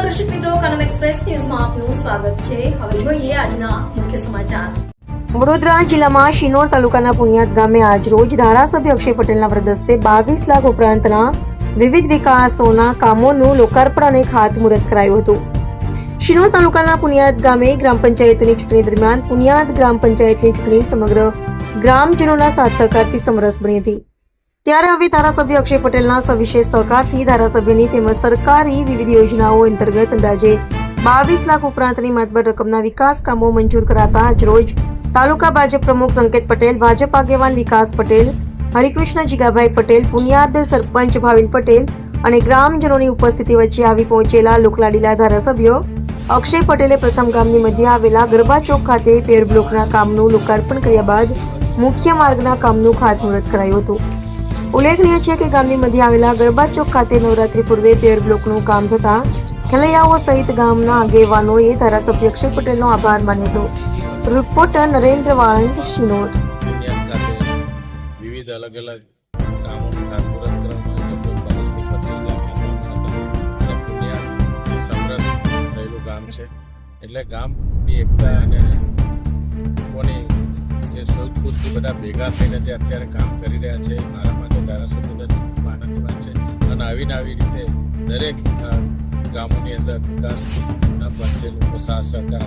દર્શક મિત્રો કનમ એક્સપ્રેસ ન્યૂઝમાં આપનું સ્વાગત છે. હવે જોઈએ આજના મુખ્ય સમાચાર. વડોદરા જિલ્લામાં શિનોર તાલુકાના પુનિયાદ ગામે આજરોજ ધારાસભ્ય અક્ષય પટેલના વ્રદસ્તે બાવીસ લાખ ઉપરાંતના વિવિધ વિકાસોના કામોનું લોકાર્પણ અને ખાતમુહૂર્ત કરાયું હતું. શિનોર તાલુકાના પુનિયાદ ગામે ગ્રામ પંચાયતની ચૂંટણી દરમિયાન પુનિયાદ ગ્રામ પંચાયતની ચૂંટણી સમગ્ર ગ્રામજનોના સાથ સહકારથી સમરસ બની હતી. ત્યારે હવે ધારાસભ્ય અક્ષય પટેલના સવિશેષ સહકારથી ધારાસભ્યની તેમજ સરકારી વિવિધ યોજનાઓ અંતર્ગત અંદાજે બાવીસ લાખ ઉપરાંતની માતબર રકમના વિકાસ કામો મંજૂર કરાતા આજરોજ તાલુકા ભાજપ પ્રમુખ સંકેત પટેલ, ભાજપ આગેવાન વિકાસ પટેલ, હરિકૃષ્ણ જીગાભાઈ પટેલ, પુનિયાદ સરપંચ ભાવિન પટેલ અને ગ્રામજનોની ઉપસ્થિતિ વચ્ચે આવી પહોંચેલા લોકલાડીલા ધારાસભ્યો અક્ષય પટેલે પ્રથમ ગામની મધ્ય આવેલા ગરબા ચોક ખાતે પેર બ્લોકના કામનું લોકાર્પણ કર્યા બાદ મુખ્ય માર્ગના કામનું ખાતમુહૂર્ત કરાયું હતું. ઉલ્લેખનીય છે કે ગામની મધ્ય આવેલા ગરબા ચોક ખાતે નવરાત્રી પૂર્વે પેર બ્લોકનું કામ થતા ખેલૈયાઓ સહિત ગામના આગેવાનોએ ધારાસભ્ય અક્ષય પટેલનો આભાર માન્યો હતો. રિપોર્ટર નરેન્દ્ર વાળંદ, શિનોર. વિવિધ અલગ અલગ કામોનું ખાતમુહૂર્ત કરવામાં આવ્યું હતું. પચીસથી પચીસ લાખ આપવામાં હતા. અને બુનિયાદ એ સમરસ થયેલું ગામ એટલે ગામની એકતા અને લોકોની જે સૌથી બધા ભેગા થઈને જે અત્યારે કામ કરી રહ્યા છે મારા આવીને આવી રીતે દરેક ગામોની અંદર વિકાસના બંને લોકો સાથ સહકાર